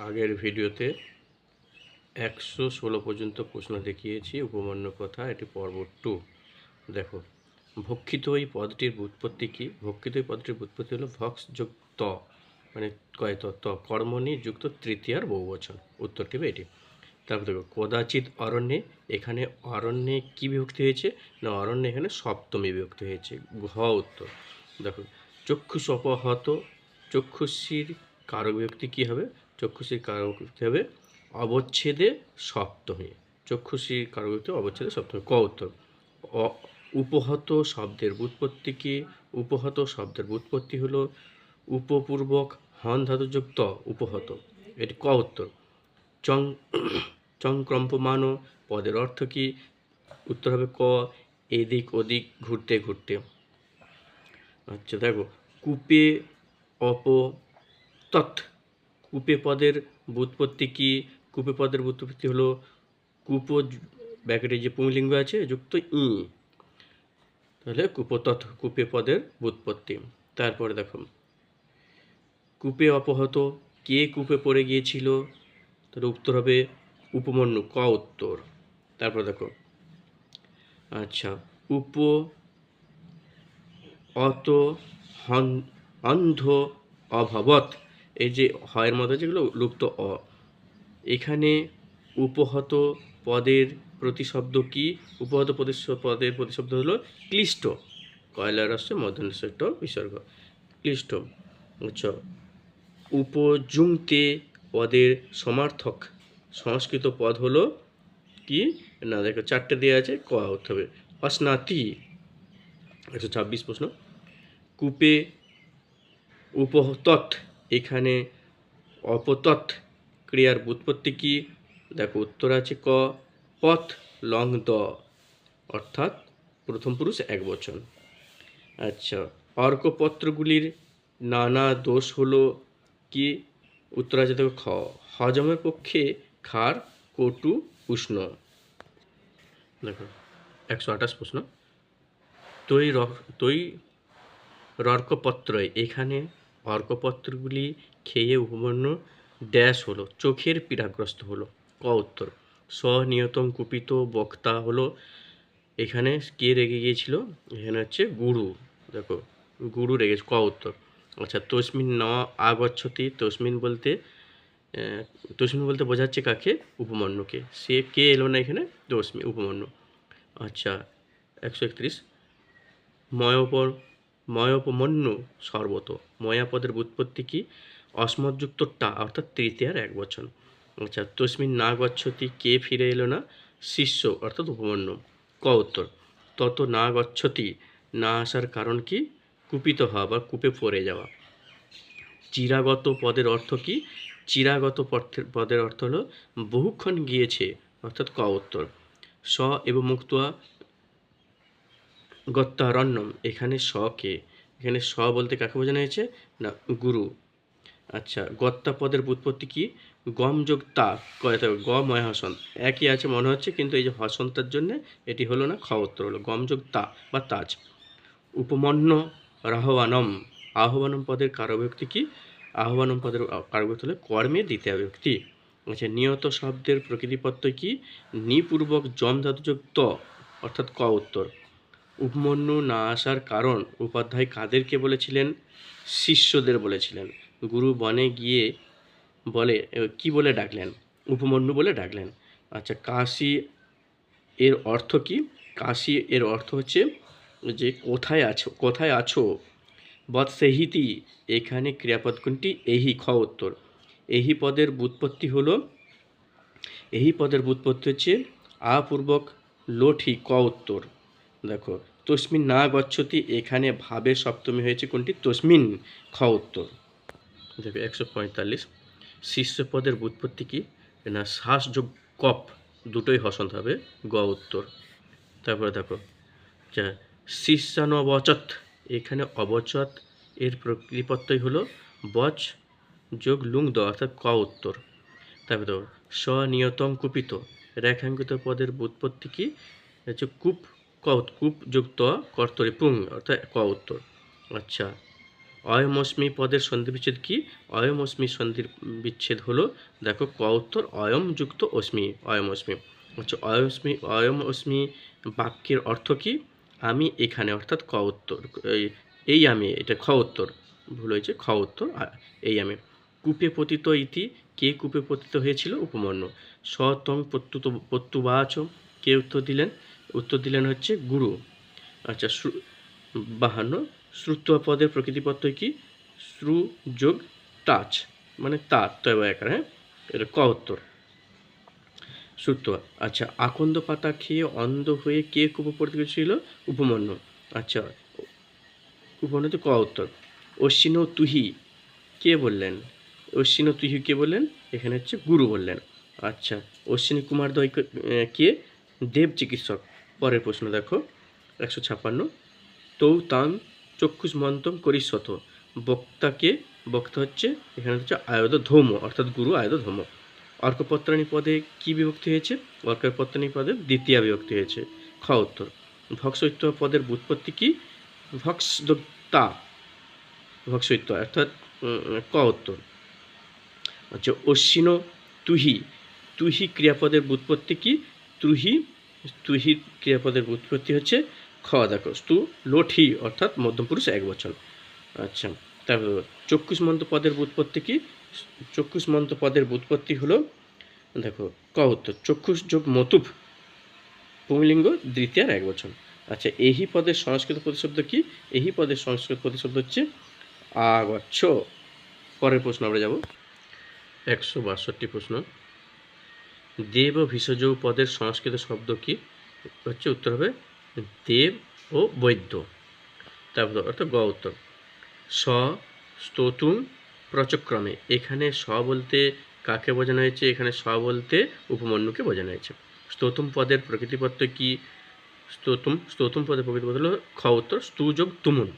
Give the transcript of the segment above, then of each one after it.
আগের ভিডিওতে একশো ষোলো পর্যন্ত প্রশ্ন দেখিয়েছি, উপমান্য কথা, এটি পর্ব টু। দেখো, ভক্ষিত এই পদটির উৎপত্তি কি? ভক্ষিত এই পদটির উৎপত্তি হলো ভক্স যোগ ত মানে কয় ত কর্মণি যুক্ত তৃতীয়ার বহু বচন উত্তরটি হবে এটি। তারপর দেখো, কদাচিৎ অরণ্যে, এখানে অরণ্যে কি বিভক্তি হয়েছে? না, অরণ্যে এখানে সপ্তমী বিভক্তি হয়েছে। ঘ উত্তর। দেখো চক্ষুষ অপহত চক্ষুষীর কারক বিভক্তি কী হবে? চক্ষুষীর কারক হবে অবচ্ছেদে সপ্তমী চক্ষুষীর কারক অবচ্ছেদে সপ্তমী ক উত্তর? উপহত শব্দের বুৎপত্তি কি? উপহত শব্দের বুৎপত্তি হল উপপূর্বক হন ধাতুযুক্ত উপহত। এটি ক উত্তর? চং চংক্রম্পমান পদের অর্থ কি? উত্তর হবে ক, এদিক ওদিক ঘুরতে ঘুরতে। আচ্ছা দেখো। কূপে অপ তৎ কূপে পদের বুৎপত্তি কি? কূপে পদের বুৎপত্তি হলো কূপ ব্যাকেটে যে পুংলিঙ্গ আছে, যুক্ত ই। তাহলে কূপতৎ কূপে পদের বুৎপত্তি তারপরে দেখো। কূপে অপহত, কে কূপে পড়ে গিয়েছিল? তাহলে উত্তর হবে উপমন্যু, ক উত্তর। তারপর দেখো। আচ্ছা উপ, অত অন্ধ, অভবত। এই যে হয়ের মধ্যে যেগুলো লুপ্ত অ, এখানে উপহত পদের প্রতিশব্দ কি? উপহত পদের প্রতিশব্দ হলো ক্লিষ্ট কয়লার হচ্ছে মধ্যনিষ্ঠ বিসর্গ। ক্লিষ্ট আচ্ছা উপযুক্তে পদের সমার্থক, সংস্কৃত পদ হলো কি? না, দেখো, চারটে দেওয়া আছে, ক হতে হবে। অস্নাতি একশো ছাব্বিশ প্রশ্ন। কূপে উপতৎ এখানে অপতৎ ক্রিয়ার উৎপত্তি কি? দেখো, উত্তর আছে ক, পথ লং দ, অর্থাৎ প্রথম পুরুষ এক বচন। আচ্ছা অর্কপত্রগুলির নানা দোষ হলো কি? উত্তর আছে দেখো খ, হজমের পক্ষে ক্ষার, কটু, উষ্ণ। দেখো, একশো আঠাশ প্রশ্ন। তৈ র- তৈ রর্কপত্র এখানে অর্কপত্রগুলি খেয়ে উপপন্ন ড্যাশ হলো, চোখের পীড়াগ্রস্ত হলো। ক উত্তর, স্বনিয়তম কুপিত বক্তা হলো, এখানে কে রেগে গিয়েছিল? এখানে হচ্ছে গুরু। দেখো, গুরু রেগেছে ক উত্তর। আচ্ছা তসমিন ন আগচ্ছতি, তসমিন বলতে তসমিন বলতে বোঝাচ্ছে কাকে? উপমন্যুকে। সে কে এলো না এখানে? তসমি, উপমন্যু। আচ্ছা একশো একত্রিশ। ময়োপর ময়োপমন্য সর্বত। ময়াপদের উৎপত্তি কি? অসমযুক্ত টা, অর্থাৎ তৃতীয়ার এক বচন। আচ্ছা তসমিন না গচ্ছতি, কে ফিরে এলো না? শিষ্য, অর্থাৎ উপমন্য। ক উত্তর, তত না গচ্ছতি, না আসার কারণ কি? কুপিত হওয়া বা কূপে পড়ে যাওয়া। চিরাগত পদের অর্থ কি? চিরাগত পদের অর্থ হলো বহুক্ষণ গিয়েছে, অর্থাৎ ক উত্তর। স এবং মুক্তয়া গত্তারণ্যম। এখানে স কে? এখানে স বলতে কাকে বোঝানো হয়েছে? না, গুরু। আচ্ছা গত্তা পদের উৎপত্তি কি? গম যোগ তা। কয়তে হবে? গ ময় হসন্ত একই আছে মনে হচ্ছে, কিন্তু এই যে হসন্তার জন্য এটি হলো না, খ উত্তর হলো। গম যোগ তা বা তাজ। উপমন্য রাহবানম। আহ্বানম পদের কারব্যক্তি কি? আহ্বানম পদের কারব্যক্তি হলে কর্মে দ্বিতীয় ব্যক্তি। আচ্ছা নিয়ত শব্দের প্রকৃতিপত্র কি? নিপূর্বক জম ত, অর্থাৎ ক উত্তর। উপমন্যু না আসার কারণ উপাধ্যায় কাদেরকে বলেছিলেন? শিষ্যদের বলেছিলেন। গুরু বনে গিয়ে বলে কি বলে ডাকলেন? উপমন্যু বলে ডাকলেন। আচ্ছা কাশি এর অর্থ কি? কাশি এর অর্থ হচ্ছে যে, কোথায় আছো কোথায় আছো? বৎসেহিতি, এখানে ক্রিয়াপদ কোনটি এহি, খ উত্তর। এহি পদের বুৎপত্তি হলো, এহি পদের বুৎপত্তি হচ্ছে আপূর্বক লোঠি, ক উত্তর। দেখো, তসমিন না গচ্ছতি, এখানে ভাবে সপ্তমী হয়েছে কোনটি? তসমিন খ উত্তর। দেখো, একশো পঁয়তাল্লিশ। শিষ্য পদের বুৎপত্তি কি? না, শ্বাস যোগ কপ দুটোই হসন্ত হবে, গ উত্তর। তারপরে দেখো, যা শিষ্যানবচত এখানে অবচত, এর প্রকৃতিপত্রই হলো বচ যোগ লুং দ, অর্থাৎ ক উত্তর। তারপরে দেখো স্বনিয়তম কুপিত রেখাঙ্কিত পদের বুৎপত্তি কি? হচ্ছে কূপ কূপ যুক্ত কর্তরি, পুং, অর্থাৎ ক উত্তর। আচ্ছা অয়মস্মি পদের সন্ধি বিচ্ছেদ কি? অয়মস্মি সন্ধির বিচ্ছেদ হলো, দেখো ক উত্তর, অয়ম যুক্ত অস্মি, অয়মস্মি। হচ্ছে অয়স্মি অয়ম অস্মি বাক্যের অর্থ কি? আমি এখানে, অর্থাৎ ক উত্তর, এই আমি, এটা খ উত্তর, ভুল হয়েছে, খ উত্তর এই আমি। কূপে পতিত ইতি, কে কূপে পতিত হয়েছিল? উপমন্য। সতং প্রত্যুত, প্রত্যুবাচ কে উত্তর দিলেন? উত্তর দিলেন হচ্ছে গুরু। আচ্ছা বাহান্ন। শ্রুত্ব পদের প্রকৃতিপত্র কি? শ্রু যোগ টাচ মানে তার একার হ্যাঁ? এটা ক উত্তর? শ্রুত্ব। আচ্ছা আকন্দ পাতা খেয়ে অন্ধ হয়ে কে কুপ পড়তে ছিল? উপমন্য। আচ্ছা উপমন্য তো ক উত্তর? অশ্বিন তুহি কে বললেন? অশ্বিন তুহি কে বললেন? এখানে হচ্ছে গুরু বললেন। আচ্ছা অশ্বিনী কুমার দয় কে? দেব চিকিৎসক। পরের প্রশ্ন দেখো, একশো ছাপ্পান্ন। তৌ তাং চক্ষুষ মন্তম করিষ্যত বক্তাকে, বক্তা হচ্ছে, এখানে হচ্ছে আয়দ ধৌম অর্থাৎ গুরু আয়দ ধৌম অর্কপত্রাণী পদে কি বিভক্তি হয়েছে? অর্কপত্রাণী পদে দ্বিতীয় বিভক্তি হয়েছে। খ উত্তর। ভক্সৈত্য পদের বুৎপত্তি কি? ভক্স দত্তা ভক্সৈত্য, অর্থাৎ ক উত্তর। আচ্ছা অশ্বিন তুহি তুহি ক্রিয়াপদের বুৎপত্তি কি? তুহি তুহি ক্রিয়াপদের উৎপত্তি হচ্ছে খ দেখো স্তু, লোঠি, অর্থাৎ মধ্যম পুরুষ এক বচন। আচ্ছা তারপর চক্ষুষ্মন্ত পদের বুৎপত্তি কি? চক্ষুষ্মন্ত পদের বুৎপত্তি হলো, দেখো, ক উত্তর, চক্ষুষ যোগ মতুপ পুংলিঙ্গ দ্বিতীয়ার এক বচন। আচ্ছা এই পদের সংস্কৃত প্রতিশব্দ কি? এই পদের সংস্কৃত প্রতিশব্দ হচ্ছে আগচ্ছ। পরের প্রশ্ন আমরা যাব। একশো বাষট্টি প্রশ্ন। দেব ও ভিষজ পদের সংস্কৃত শব্দ কি? হচ্ছে উত্তর হবে দেব ও বৈদ্য। তারপর অর্থাৎ গ উত্তর। স, স্তোতুম, প্রচক্রমে। এখানে স বলতে কাকে বোঝানো হয়েছে? এখানে স বলতে উপমন্যুকে বোঝানো হয়েছে। স্তোতুম পদের প্রকৃতিপত্র কি? স্তোতুম স্তোতুম পদের প্রকৃতিপত্র হলো খ উত্তর, স্তু যোগ তুমুন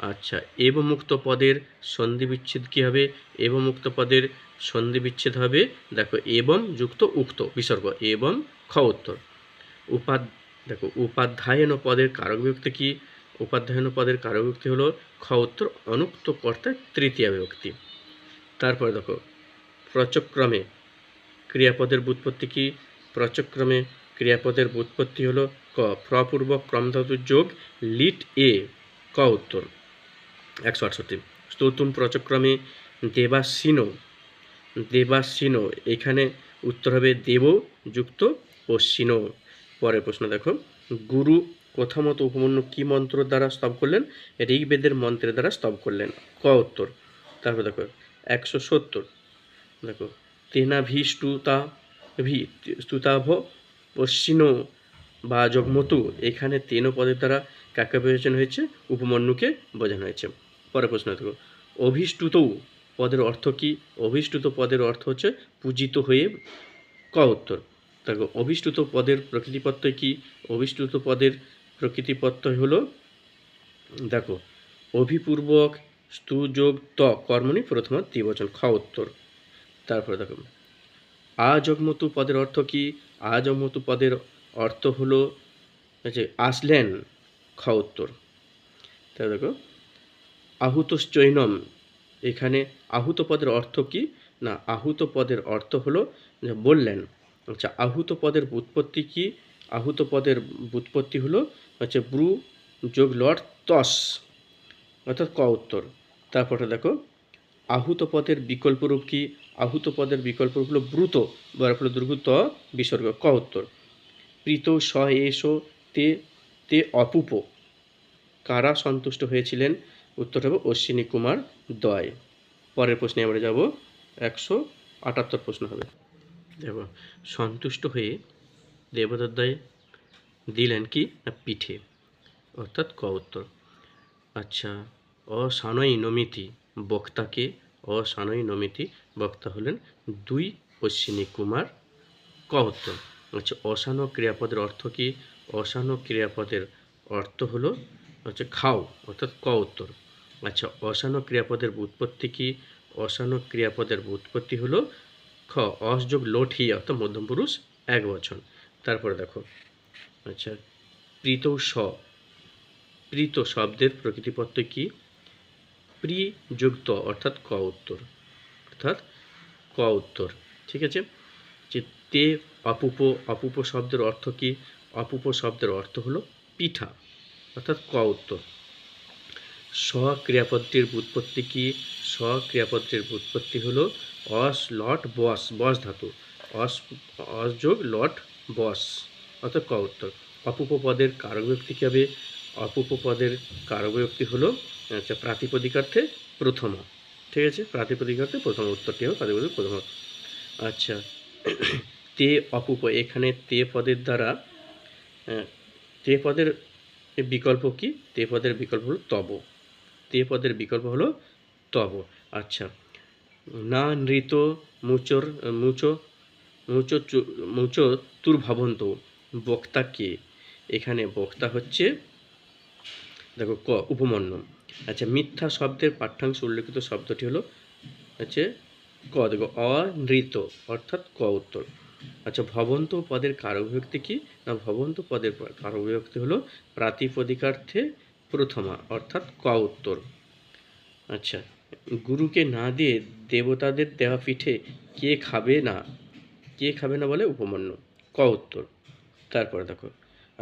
আচ্ছা এবমুক্ত পদের সন্ধি বিচ্ছেদ কী হবে? এবমুক্ত পদের সন্ধি বিচ্ছেদ হবে, দেখো, এবং যুক্ত, উক্ত, বিসর্গ, এবং খ উত্তর। উপাদ, দেখো, উপাধ্যায়ন পদের কারক বিভক্তি কি? উপাধ্যায়ন পদের কারক বিভক্তি হলো খ উত্তর, অনুক্ত কর্তার তৃতীয় বিভক্তি। তারপরে দেখো, প্রচক্রমে ক্রিয়াপদের বুৎপত্তি কি? প্রচক্রমে ক্রিয়াপদের বুৎপত্তি হলো ক প্রপূর্বক ক্রমধাতু যোগ, লিট এ, ক উত্তর। একশো আটষট্টি। স্তোতুম প্রচক্রমে দেবাসীন দেবাসীন এখানে উত্তর হবে দেব যুক্ত অশ্বিন পরের প্রশ্ন দেখো, গুরু প্রথমত উপমন্য কি মন্ত্র দ্বারা স্তব করলেন? ঋগ্বেদের মন্ত্রের দ্বারা স্তব করলেন। ক উত্তর? তারপর দেখো, একশো সত্তর। দেখো, তেনাভিষ্টুতা ভি স্তুতাভ অশ্বিন বা জগমতু এখানে তেন পদের দ্বারা কাকে বোঝানো হয়েছে? উপমন্যুকে বোঝানো হয়েছে। পরের প্রশ্ন দেখো, অভিষ্টুত পদের অর্থ কি? অভিষ্টুত পদের অর্থ হচ্ছে পূজিত হয়ে ক উত্তর। দেখো অভিষ্টুত পদের প্রকৃতিপত্র কি? অভিষ্টুত পদের প্রকৃতিপত্র হলো, দেখো, অভিপূর্বক স্তুযোগ ত কর্মণি প্রথম দ্বিবচন খ উত্তর। তারপরে দেখো, আজগমতু পদের অর্থ কি? আজগমতু পদের অর্থ হলো যে আসলেন, খ উত্তর। তাহলে দেখো, আহুতশ্চৈনম এখানে আহুত পদের অর্থ কি? না, আহুত পদের অর্থ হলো বললেন। আচ্ছা আহুত পদের বুৎপত্তি কি? আহুত পদের বুৎপত্তি হলো হচ্ছে ব্রু যোগ লট তস, অর্থাৎ ক উত্তর। তারপরে দেখো, আহুত পদের বিকল্প রূপ কি? আহুত পদের বিকল্প হলো ব্রুত বরার ফলে ত, বিসর্গ, ক উত্তর। প্রীত স এসো তে তে অপুপ। কারা সন্তুষ্ট হয়েছিলেন? উত্তর হবে অশ্বিনী কুমার দয়। পরের প্রশ্নে আমরা যাব, একশো আটাত্তর প্রশ্ন হবে। দেখো, সন্তুষ্ট হয়ে দেবদত্তায় দিলেন কি না পিঠে? অর্থাৎ ক উত্তর। আচ্ছা অসানই নমিতি বক্তাকে অসানই নমিতি বক্তা হলেন দুই অশ্বিনী কুমার। ক উত্তর। আচ্ছা অসান ক্রিয়াপদের অর্থ কি? অসান ক্রিয়াপদের অর্থ হলো হচ্ছে খাও, অর্থাৎ ক উত্তর। আচ্ছা অসান ক্রিয়াপদের উৎপত্তি কি? অসান ক্রিয়াপদের উৎপত্তি হলো খ অসযোগ লোঠি অর্থাৎ মধ্যম পুরুষ, এক বচন। তারপরে দেখো আচ্ছা প্রীত স। প্রীত শব্দের প্রকৃতিপত্র কি? প্রি প্রিযুক্ত অর্থাৎ ক উত্তর। অর্থাৎ ক উত্তর, ঠিক আছে? যে তে অপুপ অপুপ শব্দের অর্থ কি? অপুপ শব্দের অর্থ হলো পিঠা, অর্থাৎ ক উত্তর। স্বক্রিয়াপদটির ব্যুৎপত্তি কি? স্বক্রিয়াপদটির ব্যুৎপত্তি হলো অস লট বস বস ধাতু। অস অস যোগ লট বস। অর্থাৎ ক উত্তর? অপুপ পদের কারক ব্যক্তি কী হবে? অপুপ পদের কারক ব্যক্তি হলো আচ্ছা প্রাতিপদিকার্থে প্রথমা। ঠিক আছে? প্রাতিপদিকার্থে প্রথম উত্তরটি হবে, প্রাতিপদিক প্রথম। আচ্ছা। তে অপুপ, এখানে তে পদের দ্বারা তে পদের বিকল্প কি? তে পদের বিকল্প হলো তব। পদের বিকল্প হলো তব। আচ্ছা। না নৃত মুচর, মুচো, মুচ মুচো তুর্ভবন্ত। বক্তা কে? এখানে বক্তা হচ্ছে, দেখো ক, উপমন্য। আচ্ছা মিথ্যা শব্দের পাঠ্যাংশ উল্লেখিত শব্দটি হলো হচ্ছে ক, দেখো অনৃত অর্থাৎ ক উত্তর। আচ্ছা ভবন্ত পদের কারকবিভক্তি কি? না, ভবন্ত পদের কারকবিভক্তি হলো প্রাতিপদিকার্থে প্রথমা, অর্থাৎ ক উত্তর। আচ্ছা গুরুকে না দিয়ে দেবতাদের দেওয়া পিঠে কে খাবে না, কে খাবে না বলে উপমন্য? ক উত্তর। তারপরে দেখো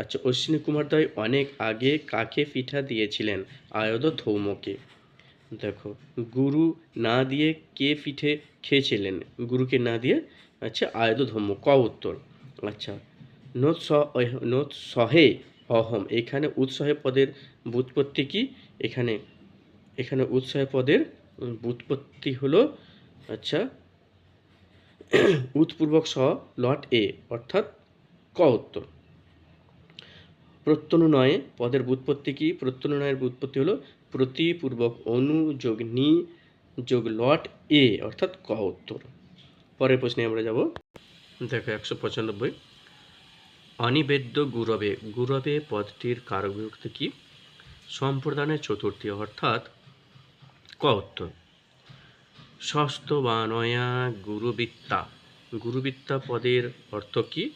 আচ্ছা অশ্বিনী কুমার দয় অনেক আগে কাকে পিঠা দিয়েছিলেন? আয়দ ধৌমকে। দেখো, গুরু না দিয়ে কে পিঠে খেয়েছিলেন? গুরুকে না দিয়ে? আচ্ছা আয়দ ধৌম, ক উত্তর। আচ্ছা নোৎ সহে অহম। এখানে উৎসহে পদের বুৎপত্তি কি? এখানে এখানে উৎসহে পদের বুৎপত্তি হলো আচ্ছা উৎপূর্বক স, লট এ, অর্থাৎ ক উত্তর। প্রত্যনুনয়ে পদের বুৎপত্তি কি? প্রত্যনুনয়ের বুৎপত্তি হলো প্রতিপূর্বক অনু যোগ নি যোগ লট এ, অর্থাৎ ক উত্তর। পরের প্রশ্নে আমরা যাব। দেখো, একশো পঁচানব্বই। অনিবেদ্য গুরবে গুরবে পদটির কারক বিভক্তি কি? সম্প্রদানের চতুর্থী, অর্থাৎ ক উত্তর? ষষ্ঠ বা নয়া গুরুবিদ্যা। গুরুবিদ্যা পদের অর্থ কি?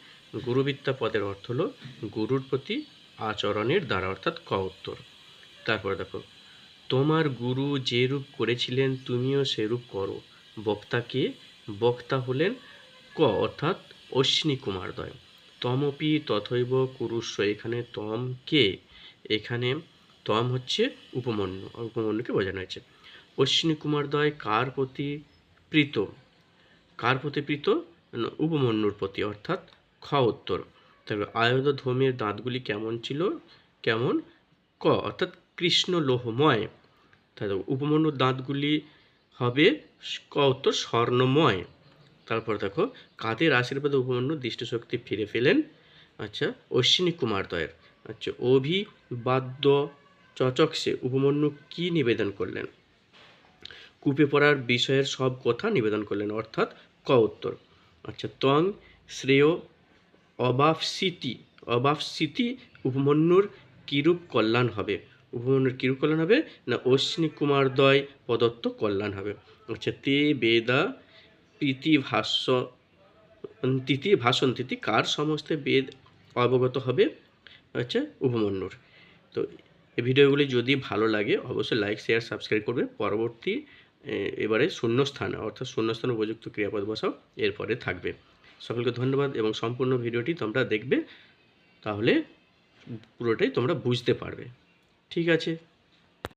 গুরুবিদ্যা পদের অর্থ হলো গুরুর প্রতি আচরণের দ্বারা, অর্থাৎ ক উত্তর। তারপর দেখো, তোমার গুরু যে রূপ করেছিলেন, তুমিও সেরূপ করো। বক্তাকে বক্তা হলেন ক, অর্থাৎ অশ্বিনী কুমারদয় তমপি তথৈব কুরুস্ব এখানে তম কে? এখানে তম হচ্ছে উপমন্যু উপমন্যুকে বোঝানো হয়েছে। অশ্বিনী কুমারদয় কার প্রতি প্রীত? কার প্রতি প্রীত? উপমন্যুর প্রতি, অর্থাৎ খ উত্তর। তারপর আয়ত ধূমের দাঁতগুলি কেমন ছিল? কেমন? ক, অর্থাৎ কৃষ্ণ লোহময় তাহলে উপমন্যুর দাঁতগুলি হবে ক উত্তর স্বর্ণময়। তারপর দেখো কাদের আশীর্বাদে উপমন্যু দৃষ্টিশক্তি ফিরে পেলেন। আচ্ছা অশ্বিনী কুমার দয়ের। আচ্ছা অভিবাদ্য চচকসে উপমন্যু কি নিবেদন করলেন? কূপে পড়ার বিষয়ের সব কথা নিবেদন করলেন, অর্থাৎ ক উত্তর। আচ্ছা তং শ্রেয় অবাপসিতি অবাপসিতি উপমন্যুর কিরূপ কল্যাণ হবে? উপমন্যুর কিরূপ কল্যাণ হবে? না, অশ্বিনী কুমার দয় প্রদত্ত কল্যাণ হবে? আচ্ছা তে বেদা প্রীতি ভাষ্য তিথি ভাষণ তিথি কার সমস্ত বেদ অবগত হবে? হচ্ছে উপমন্যুর। তো এই ভিডিওগুলি যদি ভালো লাগে, অবশ্যই লাইক শেয়ার সাবস্ক্রাইব করবে। পরবর্তী এবারে শূন্যস্থান, অর্থাৎ শূন্যস্থান উপযুক্ত ক্রিয়াপদ বসাও, এরপরে থাকবে। সকলকে ধন্যবাদ এবং সম্পূর্ণ ভিডিওটি তোমরা দেখবে, তাহলে পুরোটাই তোমরা বুঝতে পারবে। ঠিক আছে?